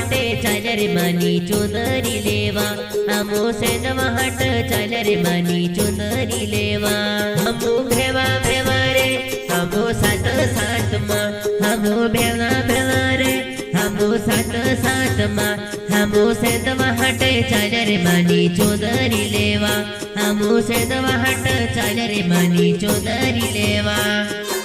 હાટે ચાલ રે માની ચોદરી લેવા આમો સેન હાટ ચાલ રે માની ચોદરી લેવા આમો ભેવા ભેવા રે આમો સાત સાતમાં આમો ભેવા ભેવા રે આમો સાત સાતમાં આમો સેંદવા હાટે ચાલ માની ચોદરી લેવા આમો સેન હાટ ચાલ માની ચોદરી લેવા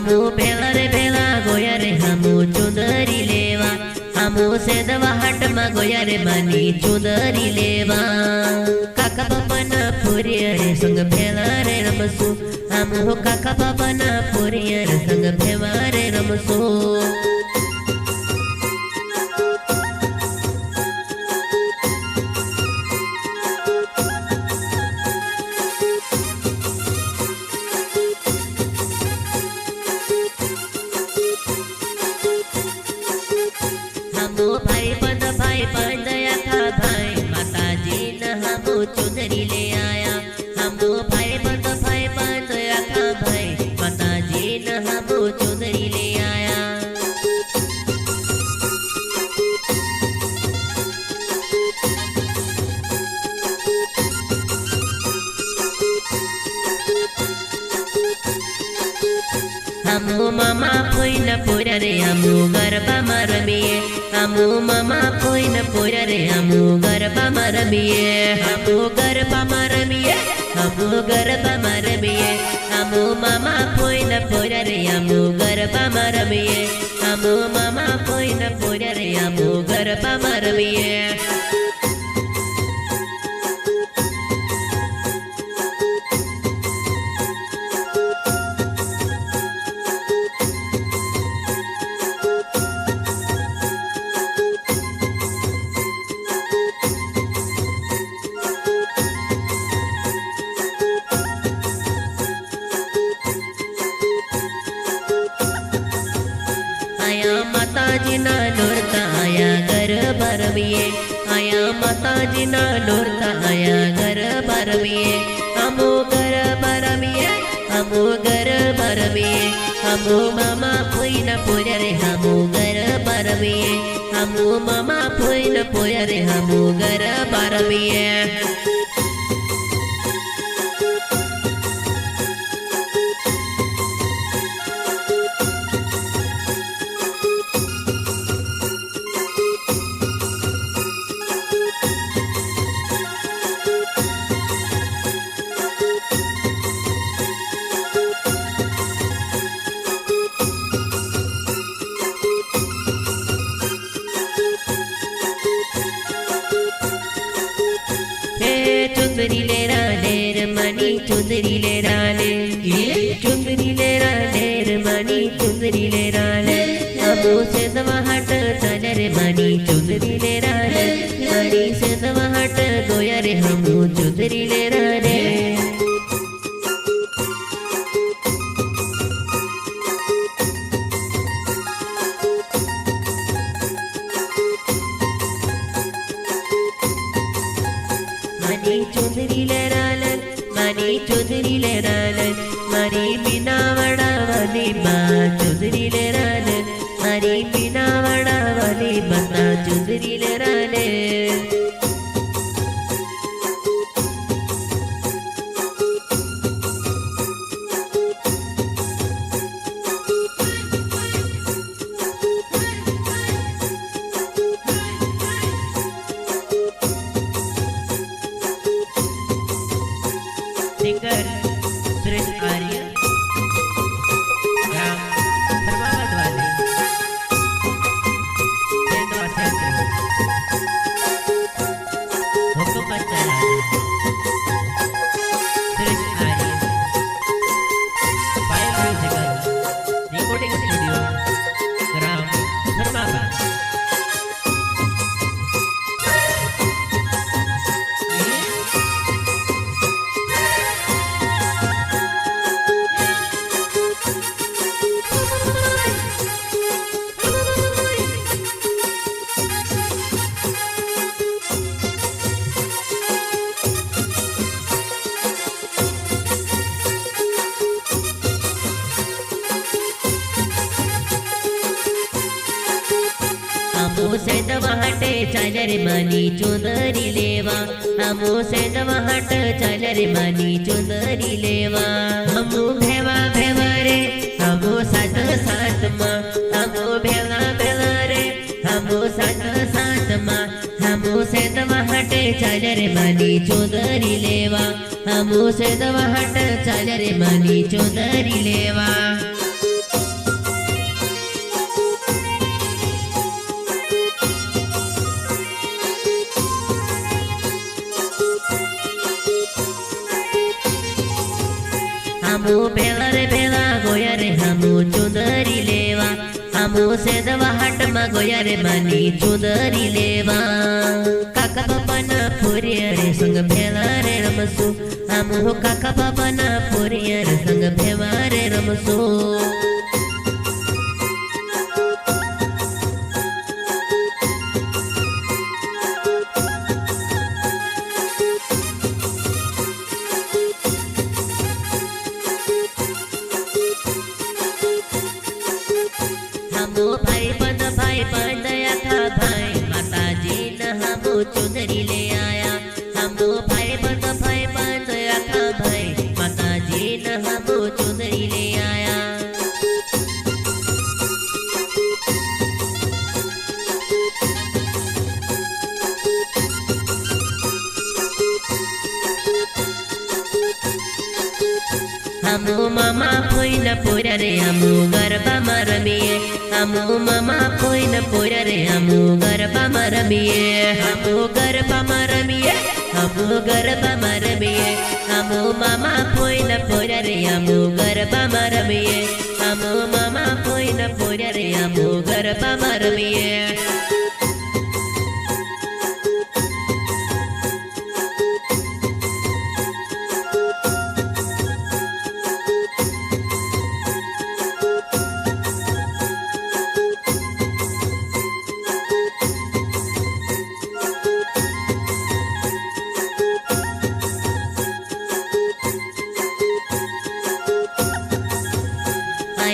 હામુ ભેળા રે ભેળા ગોયા રે હામુ ચુદરી લેવા. હામુ સેદવા હાટમાં ગોયા રે માની ચુદરી લેવા. કાકા બાપાના ફોરિયા રે સંગ ભેળા રે રમશું. હામુ કાકા બાપાના ફોરિયા રે સંગ ભેવા રે રમશું. હમુ મામા ફોઈન પોરા રે હમુ ગરબામાં રમીએ હમુ મામા ફોઈન પોરા રે હમુ ગરબામાં રમીએ હમુ ગરબામાં રમીએ હમુ ગરબામાં રમીએ હમુ મામા ફોઈન પોરા રે હમુ ગરબામાં રમીએ હમુ મામા ફોઈન પોરા રે હમુ ગરબામાં રમીએ માતાજીના નોરતા આયા ઘર ભરવીએ આયા માતાજીના નોરતા આયા ઘર ભરવીએ અમો ઘર ભરવીએ અમો ઘર ભરવીએ અમો મામા ફોઈના પોયા રે હમો ઘર ભરવીએ અમો મામા ફોઈના પોયા રે હમો ઘર રમીએ મની ચુંદરી લે રાને ચુંદરી લે રાનેર મની ચુંદરી લે રાને અબો સે દવા હાટ ચાલે રે મની ચુંદરી લે રાને મની સે સેંદવા હાટે ચાલ રે માની ચુંદરી લેવા અમો સેન હાટ ચાલ રે માની ચુંદરી લેવા અમો ભેવા ભેવા રે અમો સાત સાતમાં અમો ભેવા ભેવા રે અમો સાત સાતમાં અમો સેન હાટે ચાલ રે માની ચુંદરી લેવા અમો સેન હાટ ચાલ રે માની ચુંદરી લેવા હમુ સેદવા હાટમાં ગોયા રે માની ચુંદરી લેવા કાકા બાપાના ફોરિયા રે સંગ ભેળા રે રમશું. હમુ કાકા બાપાના ફોરિયા રે સંગ ભેવા રે રમશું. ચુંદરી લે આયા. હમો ભાઈ બંધ ભાઈ બંધ આખા ભાઈ. માતાજી ન હમો ચુંદરી લે આયા. હમુ મામા ફોઈન પોરા રે હમુ હમુ મામા ફોઈન પોરા રે હમુ ગરબામાં રમીએ હમુ ગરબામાં રમીએ હમુ ગરબામાં રમીએ હમુ મામા ફોઈન પોરા રે હમુ ગરબામાં રમીએ હમુ મામા ફોઈન પોરા રે હમુ ગરબામાં રમીએ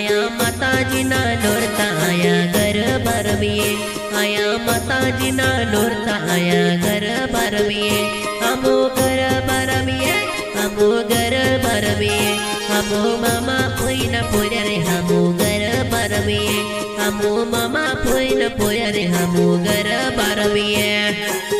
આયા માતાજીના નોરતા આયા ઘર ભરવીએ આયા માતાજીના નોરતા આયા ઘર ભરવીએ અમો ઘર ભરવીએ અમો ઘર ભરવીએ અમો મામા ફોઈના પોયા રે હમો ઘર ભરવીએ અમો મામા ફોઈના પોયા રે હમો ઘર રમીએ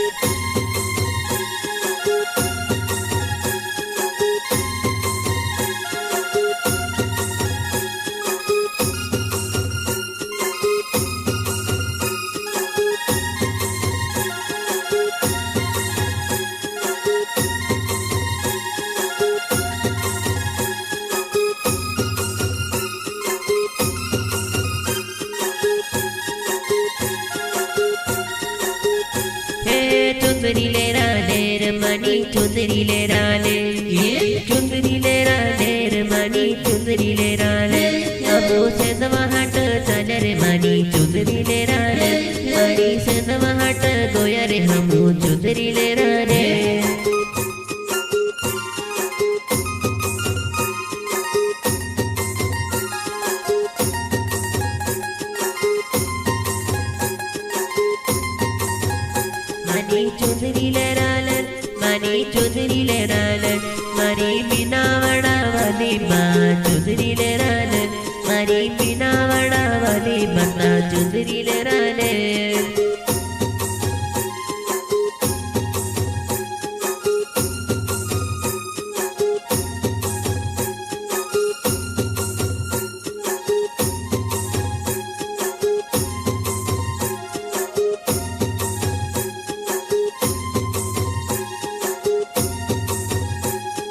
സുന്ദരിളരാനേ മണി ചുന്ദരിളരാലൻ മണി ചുന്ദരിളരാലൻ മണി പിന്നാവണ വതിമ ചുന്ദരിളരാലൻ മണി പിന്നാവണ വതിമ